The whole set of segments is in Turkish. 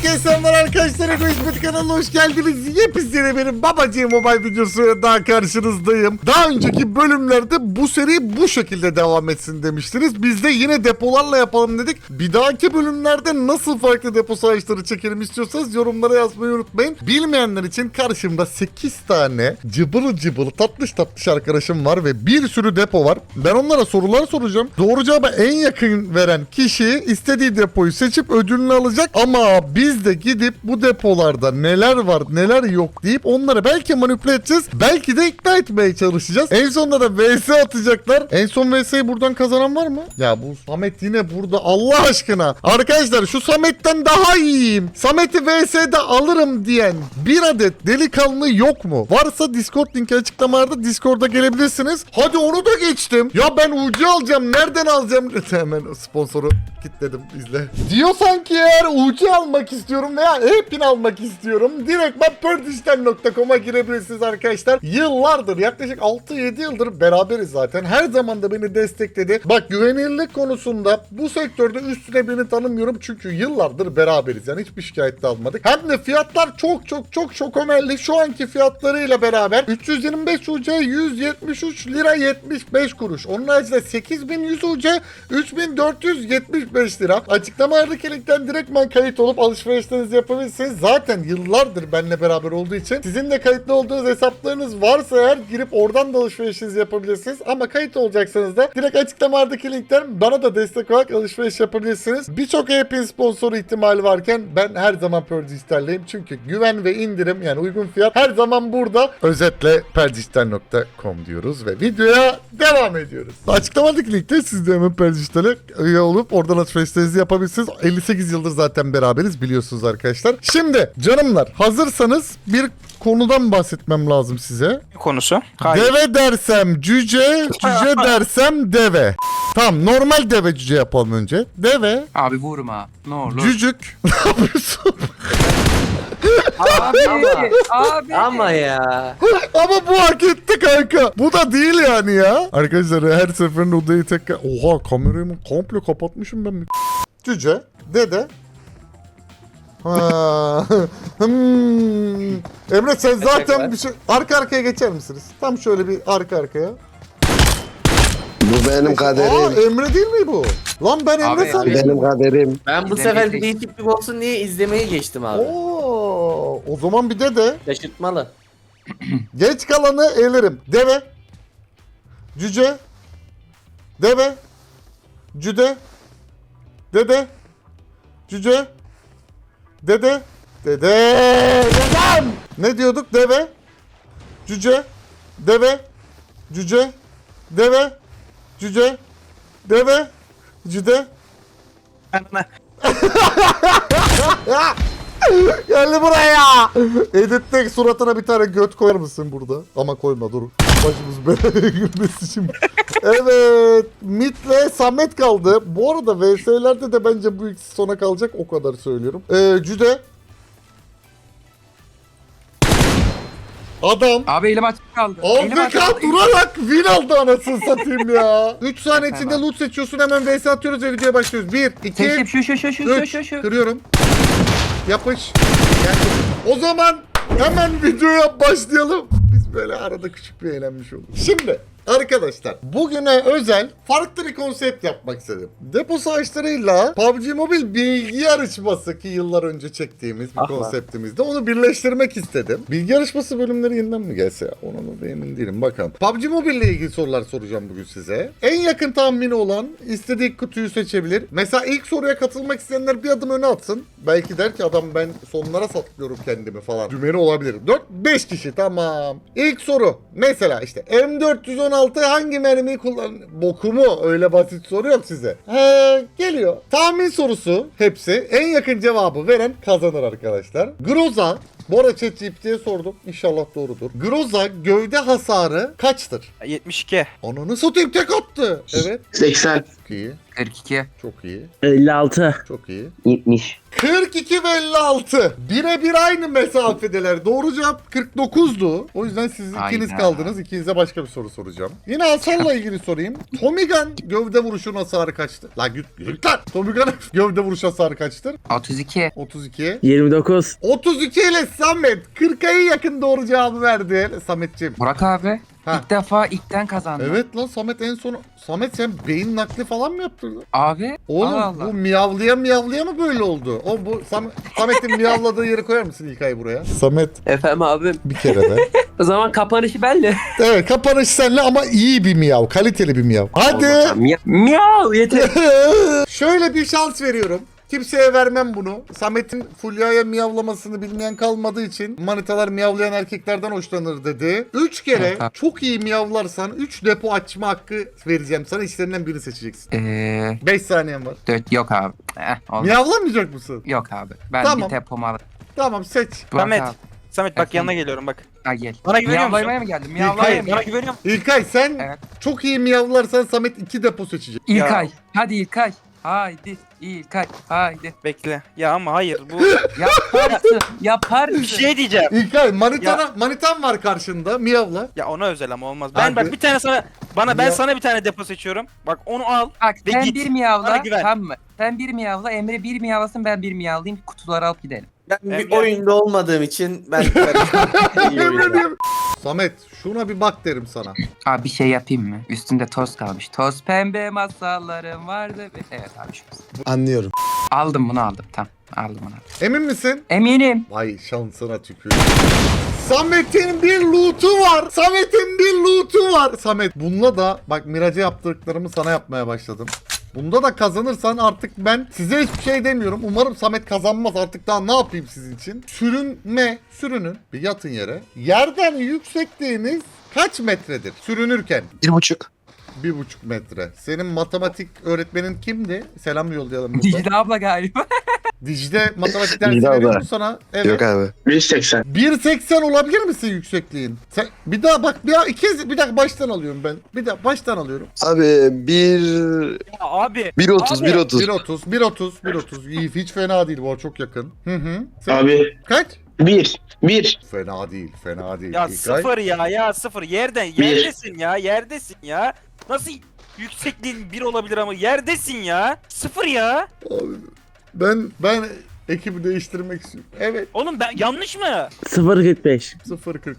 Herkese selamlar arkadaşlar. Egoist kanalına hoş geldiniz. Yepyeni benim babacığım mobile videosu daha karşınızdayım. Daha önceki bölümlerde bu seri bu şekilde devam etsin demiştiniz. Biz de yine depolarla yapalım dedik. Bir dahaki bölümlerde nasıl farklı depo savaşları çekelim istiyorsanız yorumlara yazmayı unutmayın. Bilmeyenler için karşımda 8 tane cıbılı cıbılı tatlış tatlış arkadaşım var ve bir sürü depo var. Ben onlara sorular soracağım. Doğru cevaba en yakın veren kişi istediği depoyu seçip ödülünü alacak ama biz de gidip bu depolarda neler var neler yok deyip onları belki manipüle edeceğiz belki de ikna etmeye çalışacağız. En sonunda da VS atacaklar. En son VS'yi buradan kazanan var mı? Ya bu Samet yine burada Allah aşkına. Arkadaşlar şu Samet'ten daha iyiyim. Samet'i VS'de alırım diyen bir adet delikanlı yok mu? Varsa Discord linki açıklamalarda Discord'a gelebilirsiniz. Hadi onu da geçtim. Ya ben ucu alacağım. Nereden alacağım? Hemen sponsoru kitledim izle. Diyor sanki eğer ucu almak istiyorum veya e-pin almak istiyorum. Direkt ben perdişten.com'a girebilirsiniz arkadaşlar. Yıllardır yaklaşık 6-7 yıldır beraberiz zaten. Her zaman da beni destekledi. Bak güvenilirlik konusunda bu sektörde üstüne birini tanımıyorum. Çünkü yıllardır beraberiz. Yani hiçbir şikayet de almadık. Hem de fiyatlar çok çok çok çok önemli. Şu anki fiyatlarıyla beraber 325 UC 173 lira 75 kuruş. Onun haricinde 8100 UC 3475 lira. Açıklamalardaki linkten direktmen kayıt olup alışverişlerinizi yapabilirsiniz. Zaten yıllardır benimle beraber olduğu için sizin de kayıtlı olduğunuz hesaplarınız varsa eğer girip oradan da alışverişinizi yapabilirsiniz. Ama kayıt olacaksanız da direkt açıklamalardaki linkten bana da destek olarak alışveriş yapabilirsiniz. Birçok e-pin sponsoru ihtimali varken ben her zaman Perdijitalleyim. Çünkü güven ve indirim yani uygun fiyat her zaman burada. Özetle perdijittal.com diyoruz ve videoya devam ediyoruz. Açıklamadaki linkte siz de hemen Perdijittal'e üye olup oradan alışverişlerinizi yapabilirsiniz. 58 yıldır zaten beraberiz biliyorsunuz arkadaşlar. Şimdi canımlar hazırsanız bir konudan bahsetmem lazım size. konusu. Hayır. Deve dersem cüce, cüce dersem deve. Tamam normal deve cüce yapalım önce. Deve, Abi vurma. Ne olur. cücük. ne yapıyorsun? Abi. abi. Ama ya. Ama bu hak etti kanka. Bu da değil yani ya. Arkadaşlar her seferinde odayı tekrar... Oha kamerayı mı komple kapatmışım ben. Cüce, dede. Ha. hmm. Emre sen zaten bir şey... Arka arkaya geçer misiniz? Tam şöyle bir arka arkaya. Bu benim Aa kaderim. Emre değil mi bu? Lan ben Emre Abi, sandım. Benim kaderim. Ben bu İzlemeyi sefer bir geçtim. değişiklik olsun diye izlemeyi geçtim abi. Oo, o zaman bir dede. Şaşırtmalı. Geç kalanı elerim. Deve. Cüce. Deve. Cüde. Dede. Cüce. Dede. Dede. Dedem. Ne diyorduk? Deve. Cüce. Deve. Cüce. Deve. Cüce. Deve. Cüde. Geldi buraya. Editte suratına bir tane göt koyar mısın burada? Ama koyma dur. Başımız belaya girmesin şimdi. evet. Mit'le Samet kaldı. Bu arada VS'lerde de bence bu ikisi sona kalacak. O kadar söylüyorum. Ee, Cüde. Adam. Abi elim açık kaldı. Elim AFK açık kaldı. durarak win aldı anasını satayım ya. 3 saniye içinde loot seçiyorsun hemen VS atıyoruz ve videoya başlıyoruz. 1, 2, Seçtim şu şu şu şu şu 3 şu şu. kırıyorum. Yapış. Geldim. O zaman hemen videoya başlayalım. Böyle arada küçük bir eğlenmiş olduk. Şimdi arkadaşlar bugüne özel farklı bir konsept yapmak istedim. Depo savaşlarıyla PUBG Mobile bilgi yarışması ki yıllar önce çektiğimiz bir Ah lan. konseptimizde onu birleştirmek istedim. Bilgi yarışması bölümleri yeniden mi gelse ya? Ona da emin değilim bakalım. PUBG Mobile ile ilgili sorular soracağım bugün size. En yakın tahmini olan istediği kutuyu seçebilir. Mesela ilk soruya katılmak isteyenler bir adım öne atsın. Belki der ki adam ben sonlara saklıyorum kendimi falan. Dümeni olabilir. 4-5 kişi tamam. İlk soru. Mesela işte M416 hangi mermiyi kullan... Boku mu? Öyle basit soru yok size. He, geliyor. Tahmin sorusu hepsi. En yakın cevabı veren kazanır arkadaşlar. Groza Bu arada ChatGPT'ye sordum. İnşallah doğrudur. Groza gövde hasarı kaçtır? 72. Ananı satayım tek attı. Evet. 80. Çok iyi. 42. Çok iyi. 56. Çok iyi. 70. 42 ve 56. Birebir aynı mesafedeler. Doğru cevap 49'du. O yüzden siz ikiniz kaldınız. İkinize başka bir soru soracağım. Yine Hasan'la ilgili sorayım. Tommy Gun gövde vuruşun hasarı kaçtı? Lan git git lan. Tommy Gun gövde vuruş hasarı kaçtır? 32. 32'ye. 29. 32 ile Samet 40'a yakın doğru cevabı verdi. Sametciğim. Burak abi. Ha. ilk defa ilkten kazandı. Evet lan Samet en son Samet sen beyin nakli falan mı yaptırdın? Abi. Oğlum Allah Allah. bu miyavlaya miyavlaya mı böyle oldu? O bu Sam- Samet'in miyavladığı yeri koyar mısın İlkay buraya? Samet Efendim abim. bir kere de. O zaman kapanışı belli. evet kapanış senle ama iyi bir miyav. Kaliteli bir miyav. Hadi. Miyav yeter. Şöyle bir şans veriyorum. Kimseye vermem bunu. Samet'in Fulya'ya miyavlamasını bilmeyen kalmadığı için manitalar miyavlayan erkeklerden hoşlanır dedi. 3 kere çok iyi miyavlarsan 3 depo açma hakkı vereceğim sana. İşlerinden birini seçeceksin. Ee, 5 saniyen var. 4 yok abi. Eh, olmaz. Miyavlamayacak mısın? Yok abi. Ben Tamam. bir tepomu alırım. Tamam seç. Burak Samet. abi. Samet bak Efendim? yanına geliyorum bak. Ha gel. Bana güveniyor musun? Miyavlamaya mı geldin? Miyavlamaya Hayır mı bana geldin? güveniyorum. İlkay sen Evet. çok iyi miyavlarsan Samet 2 depo seçecek. İlkay. Hadi İlkay. Haydi. İlkay. Haydi. Bekle. Ya ama hayır bu Yaparsın. Yaparsın. bir şey diyeceğim. İlkay manitana, manitan var karşında miyavla. Ya ona özel ama olmaz. Ben Abi- bak bir tane sana bana ben Ya- sana bir tane depo seçiyorum. Bak onu al. Bak Ve sen git. bir Bana miyavla. güven. Tamam mı? Sen bir miyavla. Emre bir miyavlasın ben bir miyavlayayım. Kutuları alıp gidelim. Ben bir Emre- oyunda olmadığım için ben İyi oyunda. Samet şuna bir bak derim sana. Abi bir şey yapayım mı? Üstünde toz kalmış. Toz pembe masallarım vardı. Evet abi şu. Anlıyorum. Aldım bunu aldım. Tamam. Aldım onu. Emin misin? Eminim. Vay şansına tükür. Samet'in bir loot'u var. Samet'in bir loot'u var. Samet bununla da bak Miraç'a yaptırdıklarımı sana yapmaya başladım. Bunda da kazanırsan artık ben size hiçbir şey demiyorum. Umarım Samet kazanmaz artık daha ne yapayım sizin için. Sürünme, sürünün. Bir yatın yere. Yerden yüksekliğiniz kaç metredir sürünürken? Bir buçuk. Bir buçuk metre. Senin matematik öğretmenin kimdi? Selam yollayalım burada. Dicle abla galiba. Dicle matematik dersi Dicle veriyor abla. mu sana? Evet. Yok abi. 180. 1.80 olabilir misin yüksekliğin? Sen, bir daha bak bir, daha, iki, bir dakika baştan alıyorum ben. Bir daha baştan alıyorum. Abi bir... Ya abi. 1.30 Abi. 1.30. 1.30 1.30 1.30 iyi hiç fena değil bu arada, çok yakın. Hı hı. Sen Abi kaç? 1. 1. Fena değil fena değil. Ya İlkay. sıfır ya ya sıfır yerden yerdesin ya yerdesin ya. Nasıl yüksekliğin bir olabilir ama yerdesin ya. Sıfır ya. Abi, ben ben ekibi değiştirmek istiyorum. Evet Oğlum ben yanlış mı? 0.45. 0.45.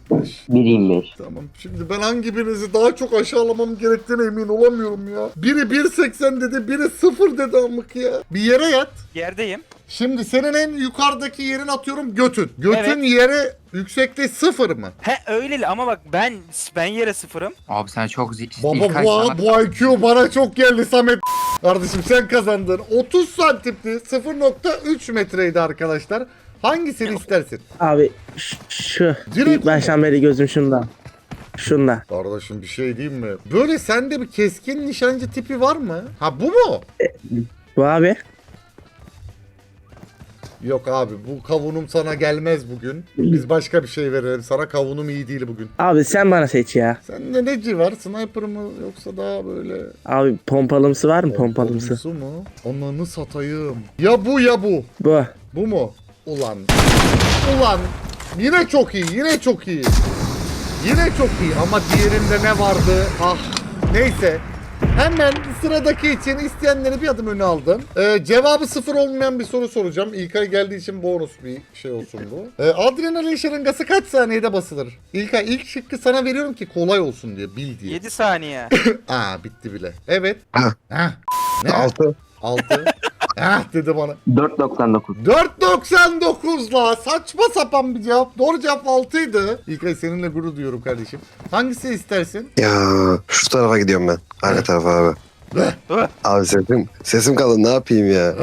1.25. Tamam. Şimdi ben hangi birinizi daha çok aşağılamam gerektiğine emin olamıyorum ya. Biri 1.80 dedi, biri 0 dedi amık ya. Bir yere yat. Yerdeyim. Şimdi senin en yukarıdaki yerin atıyorum götün. Götün yere yüksekliği sıfır mı? He öyle ama bak ben ben yere sıfırım. Abi sen çok zi- Baba İlkay bu, sana- bu IQ bana çok geldi Samet. Kardeşim sen kazandın. 30 santimdi 0.3 metreydi arkadaşlar. Hangisini istersin? Abi ş- şu. Direkt İlk baştan beri gözüm şunda. Şunda. Kardeşim bir şey diyeyim mi? Böyle sende bir keskin nişancı tipi var mı? Ha bu mu? Bu abi. Yok abi bu kavunum sana gelmez bugün. Biz başka bir şey verelim sana kavunum iyi değil bugün. Abi sen bana seç ya. Sende neci var? Sniper mı yoksa daha böyle Abi pompalımsı var mı pompalımsı? Pompalımsı mu? Ananı satayım. Ya bu ya bu. Bu. Bu mu? Ulan. Ulan. Yine çok iyi. Yine çok iyi. Yine çok iyi ama diğerinde ne vardı? Ah. Neyse. Hemen sıradaki için isteyenleri bir adım öne aldım. Ee, cevabı sıfır olmayan bir soru soracağım. İlkay geldiği için bonus bir şey olsun bu. Ee, adrenalin şırıngası kaç saniyede basılır? İlkay ilk şıkkı sana veriyorum ki kolay olsun diye bil diye. 7 saniye. Aa bitti bile. Evet. Ha. Ha. Ne? 6. 6. ah dedi bana. 4.99. 4.99'la saçma sapan bir cevap. Doğru cevap 6'ydı. İlkay seninle gurur duyuyorum kardeşim. Hangisi istersin? Ya şu tarafa gidiyorum ben. Aynı tarafa abi. Abi sesim, sesim kalın ne yapayım ya?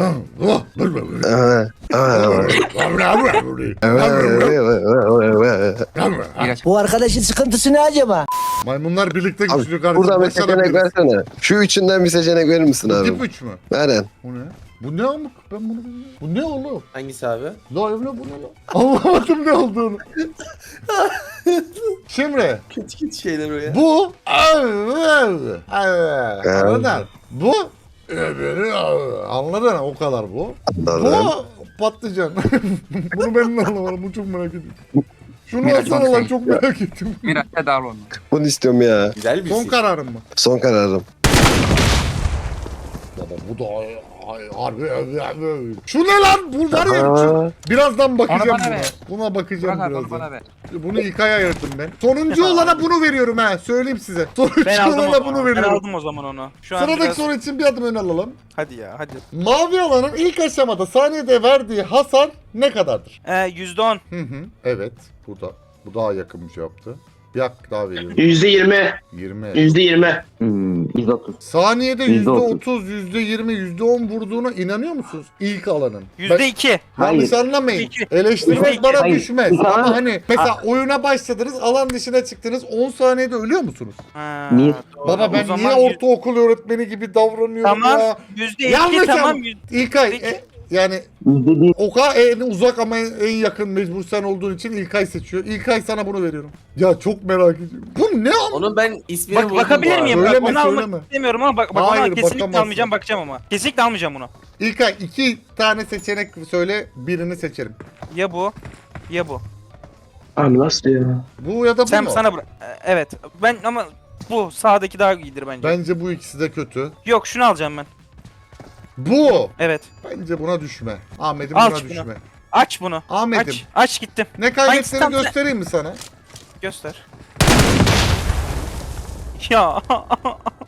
Bu arkadaşın sıkıntısı ne acaba? Maymunlar birlikte Abi güçlü kardeşim. buradan bir seçenek versene. Şu üçünden bir seçenek verir misin abi? Tip 3 mü? Veren. O ne? Bu ne amık? Ben bunu bilmiyorum. Bu ne oğlum? Hangisi abi? La Emre bu ne lan? Anlamadım ne olduğunu. Şimdi Kötü kötü şeyler o ya. bu Anladın? Bu Anladın o kadar bu. Bu patlıcan. Bunu ben de anlamadım. Bu çok merak ediyorum. Şunu Miraç alsana lan çok merak ettim. Miraç'a dar onu. Bunu istiyorum ya. Güzel bir Son şey. kararım mı? Son kararım. Baba bu da ay, ay, harbi harbi. Şu ne lan? Bu var ya. şu- Birazdan bakacağım Onu bana buna. ver. Buna bakacağım onu birazdan. bana ver. Bunu İlkay'a ayırdım ben. Sonuncu olana bunu veriyorum ha. Söyleyeyim size. Sonuncu Ben aldım olana bunu Ben veriyorum. aldım o zaman onu. Şu an Sıradaki biraz... soru için bir adım ön alalım. Hadi ya hadi. Mavi alanın ilk aşamada saniyede verdiği hasar ne kadardır? Ee, %10. Hı hı. Evet. Bu da. Bu daha yakın bir cevaptı. Hak daha veriyorum. Yüzde yirmi. 20. Yüzde yirmi. Hmm, 130. Saniyede Yüzde 30, %20, %10 vurduğuna inanıyor musunuz? İlk alanın. Ben- %2. Yanlış anlamayın. İki. Eleştirmek İki. bana Hayır. düşmez. İki. Ama hani mesela oyuna başladınız, alan dışına çıktınız, 10 saniyede ölüyor musunuz? Ha, Niye? doğru. Baba O ben zaman niye yüz- ortaokul öğretmeni gibi davranıyorum Tamam. ya? %2 Yanlış tamam. ama. yüz- İlkay, Peki. e, yani. Oka en uzak ama en, en yakın mecbur sen olduğun için İlkay seçiyor. İlkay sana bunu veriyorum. Ya çok merak ediyorum. Bu ne ama? Onun ben ismini Bak, buldum bakabilir arada. miyim? Söyleme, bak, onu söyleme. almak istemiyorum ama bak, bak Hayır, ona kesinlikle bakamazsın. almayacağım bakacağım ama. Kesinlikle almayacağım bunu. İlkay iki tane seçenek söyle birini seçerim. Ya bu ya bu. Abi nasıl ya? Bu ya da bu Sen mu? sana bırak. Evet. Ben ama bu sağdaki daha iyidir bence. Bence bu ikisi de kötü. Yok şunu alacağım ben. Bu. Evet. Bence buna düşme. Ahmet'im Al buna şunu. düşme. Aç bunu. Ahmet'im Aç. Aç gittim. ne kaybettiğini Hangisi göstereyim mi sana? Göster. Ya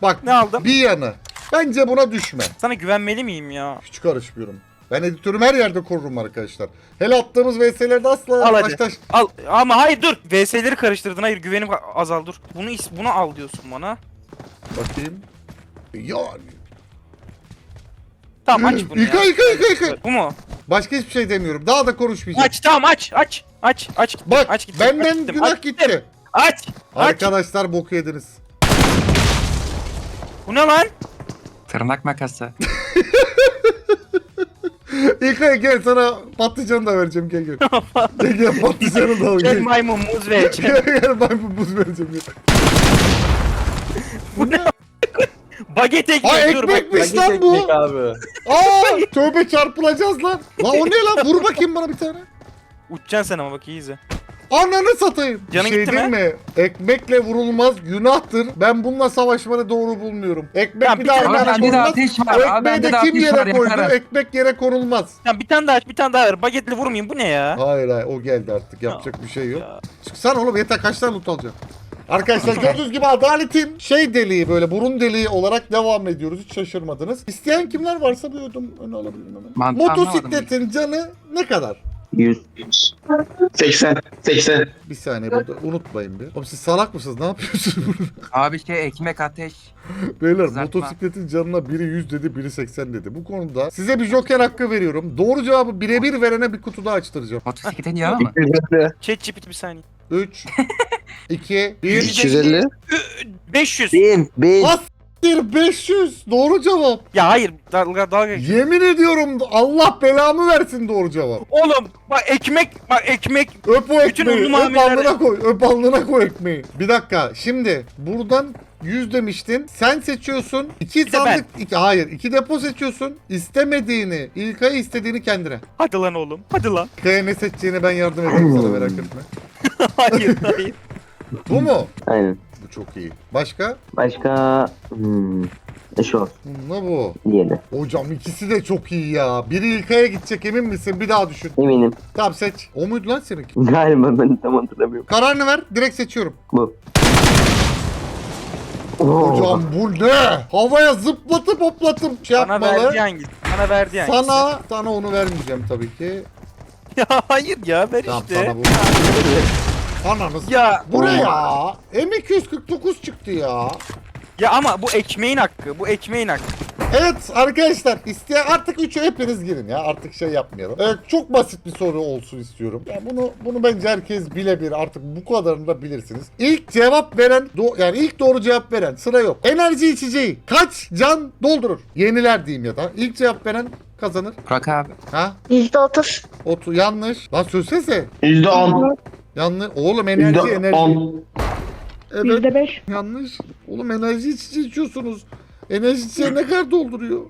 Bak ne aldım? bir yanı. Bence buna düşme. Sana güvenmeli miyim ya? Hiç karışmıyorum. Ben editörüm her yerde korurum arkadaşlar. Hele attığımız VS'lerde asla Al hadi. baştaş... Al ama hayır dur. VS'leri karıştırdın. Hayır güvenim azal dur. Bunu is- bunu al diyorsun bana. Bakayım. Yani. Tamam aç bunu İlkay, ya. İlkay, İlkay, İlkay. Bu mu? Başka hiçbir şey demiyorum. Daha da konuşmayacağım. Aç tamam aç aç aç aç gittim, Bak aç gittim, benden aç gittim, günah aç gittim. gitti. Aç aç. Arkadaşlar boku yediniz. Bu ne lan? Tırnak makası. İlkay gel sana patlıcanı da vereceğim gel gel. gel gel patlıcanı da al Gel gel. maymun muz vereceğim. Gel gel ben bu buz vereceğim gel. Bagete Aa gidiyor dur bak. ekmekmiş lan bu. abi. Aa tövbe çarpılacağız lan. Lan o ne lan vur bakayım bana bir tane. Uçacaksın sen ama bak iyi izle. Ananı satayım. Bir Canın şey gitti değil mi? Ekmekle vurulmaz günahtır. Ben bununla savaşmanı doğru bulmuyorum. Ekmek Tamam, bir bir daha tane- Abi arkana bende de konulmaz. ateş var. O Abi ekmeği bende de de kim ateş var yere koydu? yakarım. Ekmek yere konulmaz. Tamam bir tane daha aç bir tane daha ver. Bagetle vurmayayım bu ne ya? Hayır hayır o geldi artık yapacak bir şey yok. Ya. Çıksana oğlum yeter kaç tane loot alacaksın? Arkadaşlar gördüğünüz gibi adaletin şey deliği böyle burun deliği olarak devam ediyoruz. Hiç şaşırmadınız. İsteyen kimler varsa bir ödüm öne alabilirim hemen. Mantığı Motosikletin canı ne kadar? 100. Seksen. Seksen. Bir saniye burada unutmayın bir. Oğlum siz salak mısınız? Ne yapıyorsunuz burada? Abi şey ekmek ateş. Beyler Kızartma. motosikletin canına biri 100 dedi biri 80 dedi. Bu konuda size bir joker hakkı veriyorum. Doğru cevabı birebir verene bir kutu daha açtıracağım. Motosikletin yağı mı? Chat GPT bir saniye. 3 2 1 250. 500. Bin. Bin. As 500 doğru cevap. Ya hayır dalga dalga. geç. Yemin ediyorum Allah belamı versin doğru cevap. Oğlum bak ekmek bak ekmek. Öp o Bütün ekmeği. ünlü Öp mamulleri- alnına koy. Öp alnına koy ekmeği. Bir dakika. Şimdi buradan 100 demiştin. Sen seçiyorsun. 2 de sandık. Iki, hayır. 2 depo seçiyorsun. İstemediğini, İlkay'ı istediğini kendine. Hadi lan oğlum. Hadi lan. İlkay'a ne seçeceğini ben yardım ederim sana merak etme. hayır hayır. Bu mu? Aynen. Bu çok iyi. Başka? Başka... Hmm. Şu. Ne bu? Diğeri. Hocam ikisi de çok iyi ya. Biri İlkay'a gidecek emin misin? Bir daha düşün. Eminim. Tamam seç. O muydu lan seninki? Galiba ben tam hatırlamıyorum. Kararını ver. Direkt seçiyorum. Bu. Oo. Hocam bu ne? Havaya zıplatıp hoplatıp şey Bana yapmalı. verdi hangisi? Bana verdi hangisi? Sana, sana onu vermeyeceğim tabii ki. Ya hayır ya ver Tamam işte. sana bu. Ananız. Ya Bu ne ya? M249 çıktı ya. ya ama bu ekmeğin hakkı. Bu ekmeğin hakkı. Evet arkadaşlar isteyen artık 3'e hepiniz girin ya artık şey yapmayalım. Evet, çok basit bir soru olsun istiyorum. Ya bunu bunu bence herkes bilebilir artık bu kadarını da bilirsiniz. İlk cevap veren do- yani ilk doğru cevap veren sıra yok. Enerji içeceği kaç can doldurur? Yeniler diyeyim ya da. İlk cevap veren kazanır. Burak abi. Ha? %30. Otu yanlış. Lan söylesene. Yüzde on. Yanlış. Oğlum enerji Yüzde enerji. on. Evet. %5. Yanlış. Oğlum enerji içici içiyorsunuz. Enerji içeceği ne kadar dolduruyor?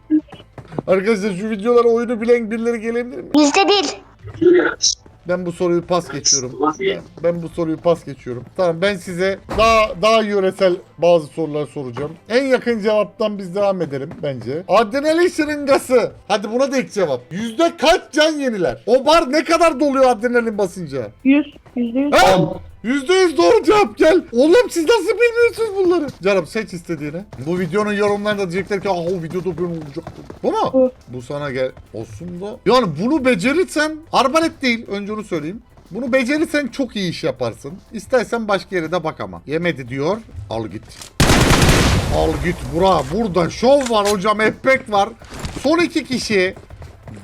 Arkadaşlar şu videolara oyunu bilen birileri gelebilir mi? Bizde değil. Ben bu soruyu pas geçiyorum. Ben, ben bu soruyu pas geçiyorum. Tamam ben size daha daha yöresel bazı sorular soracağım. En yakın cevaptan biz devam edelim bence. Adrenalin şırıngası. Hadi buna da ilk cevap. Yüzde kaç can yeniler? O bar ne kadar doluyor adrenalin basınca? 100. %100. Ha? Yüzde yüz doğru cevap gel. Oğlum siz nasıl bilmiyorsunuz bunları? Canım seç istediğini. Bu videonun yorumlarında diyecekler ki ah o videoda ben olacaktım. Bu mu? Bu. Bu sana gel. Olsun da. Yani bunu becerirsen arbalet değil. Önce onu söyleyeyim. Bunu becerirsen çok iyi iş yaparsın. İstersen başka yere de bak ama. Yemedi diyor. Al git. Al git bura. Burada şov var hocam. Ekmek var. Son iki kişi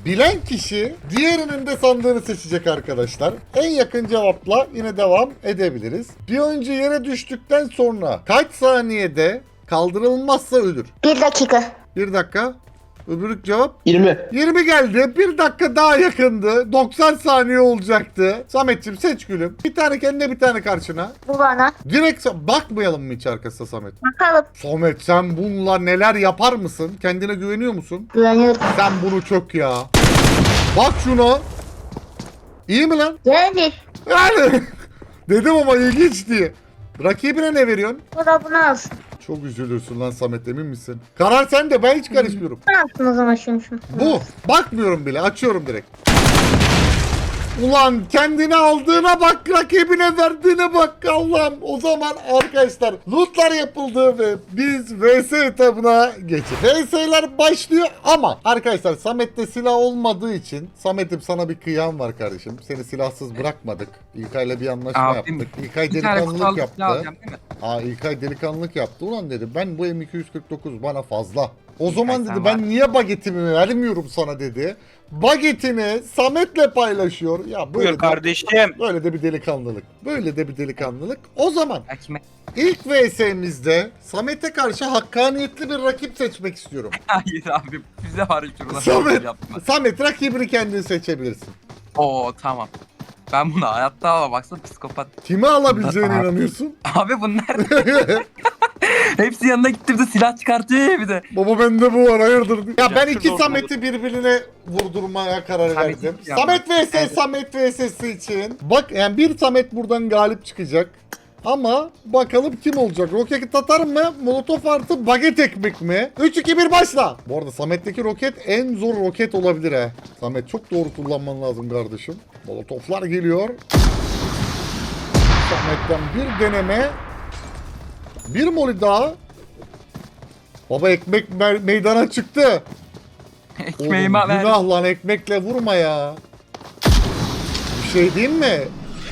Bilen kişi diğerinin de sandığını seçecek arkadaşlar. En yakın cevapla yine devam edebiliriz. Bir önce yere düştükten sonra kaç saniyede kaldırılmazsa ölür? 1 dakika. Bir dakika. Öbürü cevap Yirmi. 20 geldi. Bir dakika daha yakındı. 90 saniye olacaktı. Sametçim seç gülüm. Bir tane kendine bir tane karşına. Bu bana. Direkt sa- bakmayalım mı hiç arkasına Samet? Bakalım. Samet sen bununla neler yapar mısın? Kendine güveniyor musun? Güveniyorum. Sen bunu çök ya. Bak şuna. İyi mi lan? Yani. Yani. Dedim ama ilginç diye. Rakibine ne veriyorsun? Bu da bunu alsın. Çok üzülürsün lan Samet emin misin? Karar sende ben hiç karışmıyorum. Ne yapsın o zaman şunu şunu. Bu. Bakmıyorum bile açıyorum direkt. Ulan kendine aldığına bak, rakibine verdiğine bak Allah'ım. O zaman arkadaşlar lootlar yapıldı ve biz VS etabına geçtik. VS'ler başlıyor ama arkadaşlar Samet'te silah olmadığı için Samet'im sana bir kıyam var kardeşim. Seni silahsız bırakmadık. İlkay'la bir anlaşma Abim, yaptık. İlkay delikanlılık yaptı. alacağım? Aa İlkay delikanlılık yaptı. Ulan dedi ben bu M249 bana fazla. O zaman dedi ben niye bagetimi vermiyorum sana dedi. Bagetini Samet'le paylaşıyor. Ya böyle Buyur de, kardeşim. böyle de bir delikanlılık. Böyle de bir delikanlılık. O zaman kime? ilk VS'mizde Samet'e karşı hakkaniyetli bir rakip seçmek istiyorum. Hayır abi. Bize şurada. Samet. Yapma. Samet rakibini kendin seçebilirsin. Oo tamam. Ben bunu hayatta alamam. Baksana psikopat. Kimi alabileceğine Abi. inanıyorsun? Abi bunlar hepsi yanına gitti bir de silah çıkartıyor ya bir de. Baba bende bu var hayırdır? Ya ben iki. Samet'i birbirine vurdurmaya karar Samet'i verdim. yapma. Samet vs Evet. Samet vs'si için. Bak yani bir Samet buradan galip çıkacak. Ama bakalım kim olacak? Roket atar mı? Molotof artı baget ekmek mi? 3-2-1 başla. Bu arada Samet'teki roket en zor roket olabilir he. Samet çok doğru kullanman lazım kardeşim. Molotoflar geliyor. Samet'ten bir deneme. Bir moli daha. Baba ekmek me- meydana çıktı. Ekmeğimi Oğlum, ver. Günah lan ekmekle vurma ya. Bir şey diyeyim mi?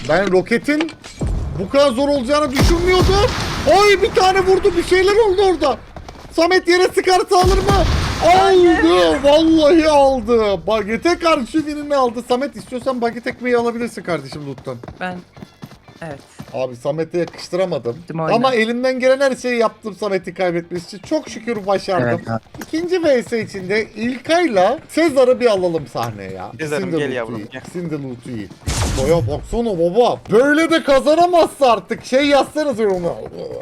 Ben roketin bu kadar zor olacağını düşünmüyordum. Oy bir tane vurdu bir şeyler oldu orada. Samet yere sıkarsa alır mı? Aldı. Vallahi aldı. Bagete karşı birini aldı. Samet istiyorsan baget ekmeği alabilirsin kardeşim loot'tan. Ben evet. Abi Samet'e yakıştıramadım. Ama elimden gelen her şeyi yaptım Samet'i kaybetmesi için. Çok şükür başardım. Evet abi. İkinci vs içinde İlkay'la Sezar'ı bir alalım sahneye ya. Sezar'ım, gel yavrum, gel. İkisinin de loot'u iyi. Boya baksana baba. Böyle de kazanamazsa artık şey yazsanız yorumuna.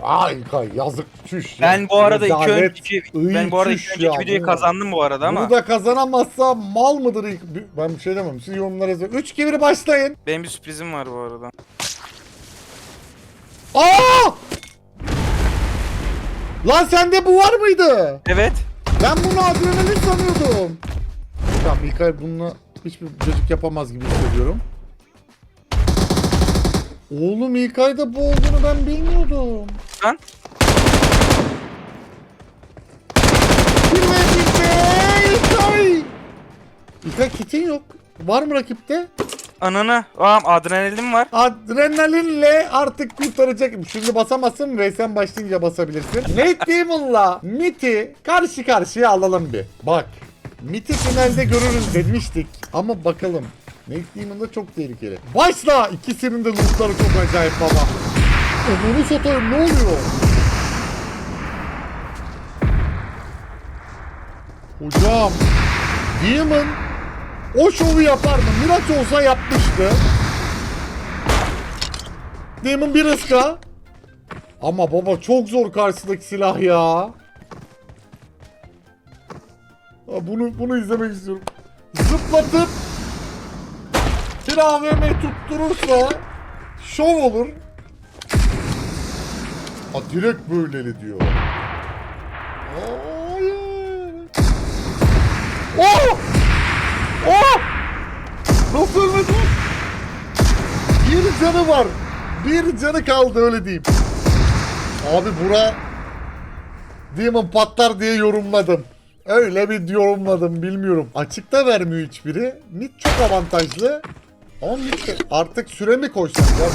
Ay İlkay yazık çüş. ya. Ben bu arada iki Rezalet. Iy, ben bu arada çüş iki önceki ya, videoyu bu. kazandım bu arada ama Bunu da kazanamazsa mal mıdır ilk? Ben bir şey demem. Siz yorumlara yazın. 3 2 1 başlayın. benim bir sürprizim var bu arada. Aa! Lan sende bu var mıydı? Evet. Ben bunu adrenalin sanıyordum. Tamam İlkay bununla hiçbir çocuk yapamaz gibi hissediyorum. Oğlum İlkay'da bu olduğunu ben bilmiyordum. Lan. Girme İlkay! İlkay! İlkay kitin yok. Var mı rakipte? Ananı. Aa adrenalin var. Adrenalinle artık kurtaracak. Şimdi basamazsın ve sen başlayınca basabilirsin. Nate Demon'la Mit'i karşı karşıya alalım bir. Bak. Mit'i finalde görürüz demiştik. Ama bakalım. Nate Demon da çok tehlikeli. Başla! İkisinin de lootları çok acayip baba. Onu satayım ne oluyor? Hocam. Demon o şovu yapar mı? Miraç olsa yapmıştı. Demon bir ıska. Ama baba çok zor karşıdaki silah ya. Bunu bunu izlemek istiyorum. Zıplatıp bir AVM tutturursa şov olur. Ha direkt böyleli diyor. Hayır. Oh! Canı var. Bir canı kaldı öyle diyeyim. Abi bura Demon patlar diye yorumladım. Öyle bir yorumladım bilmiyorum. Açıkta vermiyor hiçbiri. Mid çok avantajlı. Ama Mid de artık süre mi koysak ya?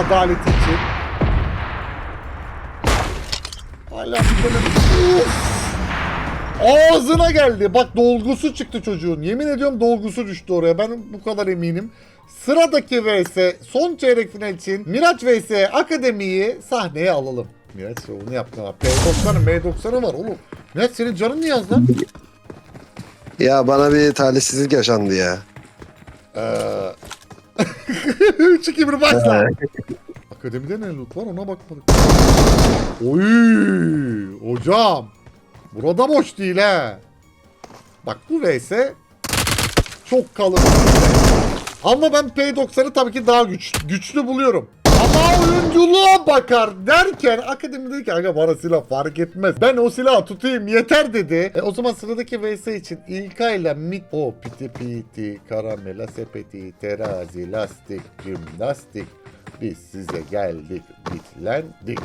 Adalet için. Hala. Uf! Ağzına geldi. Bak dolgusu çıktı çocuğun. Yemin ediyorum dolgusu düştü oraya. Ben bu kadar eminim. Sıradaki vs son çeyrek final için Miraç vs Akademi'yi sahneye alalım. Miraç onu yaptı ama P90'ı M90'ı var oğlum. Miraç senin canın niye az lan? Ya bana bir talihsizlik yaşandı ya. Eee... 3 2 1 başla. Akademide ne loot var ona bakmadık. Oy hocam. Burada boş değil he. Bak bu vs çok kalın. Ama ben P90'ı tabii ki daha güç, güçlü buluyorum. Ama oyunculuğa bakar derken akademi dedi ki aga bana silah fark etmez. Ben o silahı tutayım yeter dedi. E, o zaman sıradaki vs için İlkay ile mit o piti piti karamela sepeti terazi lastik jimnastik biz size geldik bitlendik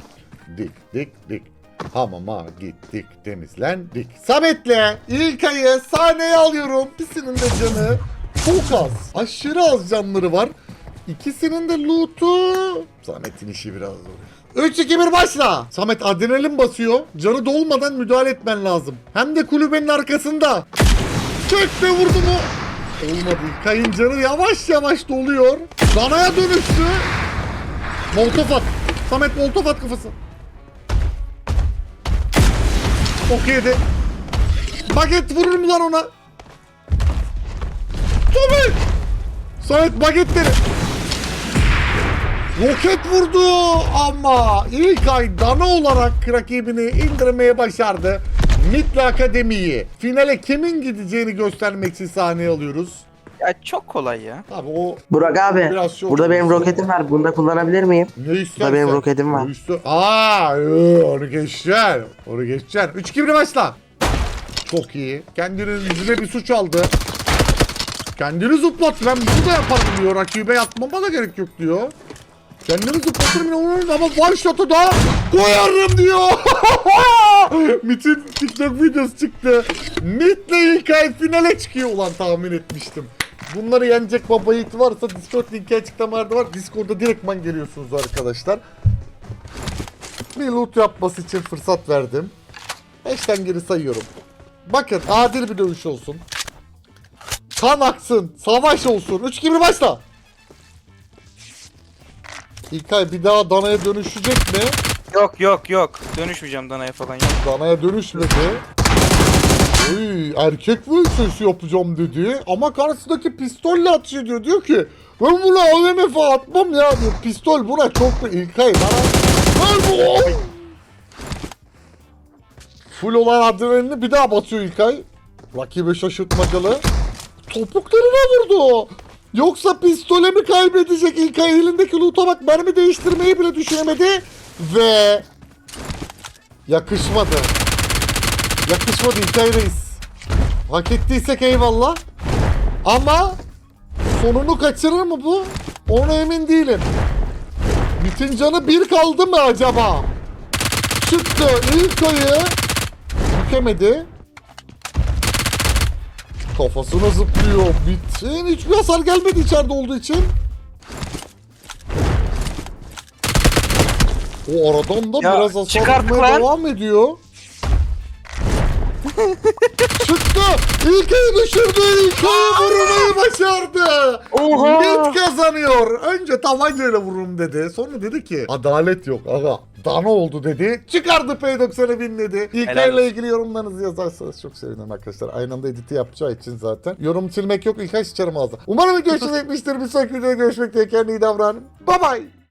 dik dik dik Hamama gittik temizlendik. Samet'le İlkay'ı sahneye alıyorum. İkisinin de canı çok az. Aşırı az canları var. İkisinin de loot'u... Samet'in işi biraz zor. 3-2-1 başla. Samet adrenalin basıyor. Canı dolmadan müdahale etmen lazım. Hem de kulübenin arkasında. Çök de vurdu mu? Olmadı. İlkay'ın canı yavaş yavaş doluyor. Danaya dönüştü. Molotof at. Samet molotof at kafası. Ok yedi. Baget vurur mu lan ona? Tabii. Samet bagetleri. Roket vurdu ama ilk ay dana olarak rakibini indirmeye başardı. Mitla Akademi'yi finale kimin gideceğini göstermek için sahneye alıyoruz. Ya çok kolay ya. Abi o Burak abi. biraz çok... Burada benim roketim var. Bunu da kullanabilir miyim? Ne istersen. benim roketim var. İster- Aa, ee, onu geçeceksin. Onu geçeceksin. 3 2 1 başla. Çok iyi. Kendinin yüzüne bir suç aldı. Kendini zıplat. Ben bunu da yaparım diyor. Rakibe yatmama da gerek yok diyor. Kendini zıplatırım inanılmaz ama one shot'u da koyarım diyor. Mit'in TikTok videosu çıktı. Mit'le İlkay finale çıkıyor ulan tahmin etmiştim. Bunları yenecek baba yiğit varsa Discord linki açıklamada var. Discord'da direktman geliyorsunuz arkadaşlar. Bir loot yapması için fırsat verdim. 5'ten geri sayıyorum. Bakın adil bir dövüş olsun. Kan aksın. Savaş olsun. 3 gibi başla. İlkay bir daha danaya dönüşecek mi? Yok yok yok. Dönüşmeyeceğim danaya falan yok. Danaya dönüşmedi. Oy, erkek vs yapacağım dedi. Ama karşısındaki pistolle atış ediyor. Diyor ki ben buna AVM falan atmam ya diyor. Pistol buna çok da İlkay bana. Lan bu. Full olan adrenalini bir daha basıyor İlkay. Rakibi şaşırtmacalı. Topuklarına vurdu. Yoksa pistole mi kaybedecek İlkay elindeki loot'a bak mermi değiştirmeyi bile düşünemedi. Ve yakışmadı. Yakışmadı İlkay Reis. Hak ettiysek eyvallah. Ama sonunu kaçırır mı bu? Ona emin değilim. Bütün canı bir kaldı mı acaba? Çıktı İlkay'ı. Bükemedi. Kafasına zıplıyor. Bitsin. Hiçbir hasar gelmedi içeride olduğu için. O aradan da Ya, biraz hasar lan. devam ediyor. Çıktı. İlkay'ı düşürdü. İlkay'ı vurmayı başardı. Oha. Net kazanıyor. Önce tabancayla vururum dedi. Sonra dedi ki adalet yok aga. Dana oldu dedi. Çıkardı P90'ı binledi. İlkay'la ilgili yorumlarınızı yazarsanız çok sevinirim arkadaşlar. Aynı anda editi yapacağı için zaten. Yorum silmek yok. İlkay sıçarım ağzına. Umarım video hoşunuza gitmiştir. Bir sonraki videoda görüşmek dileğiyle. Kendine iyi davranın. Bye bye.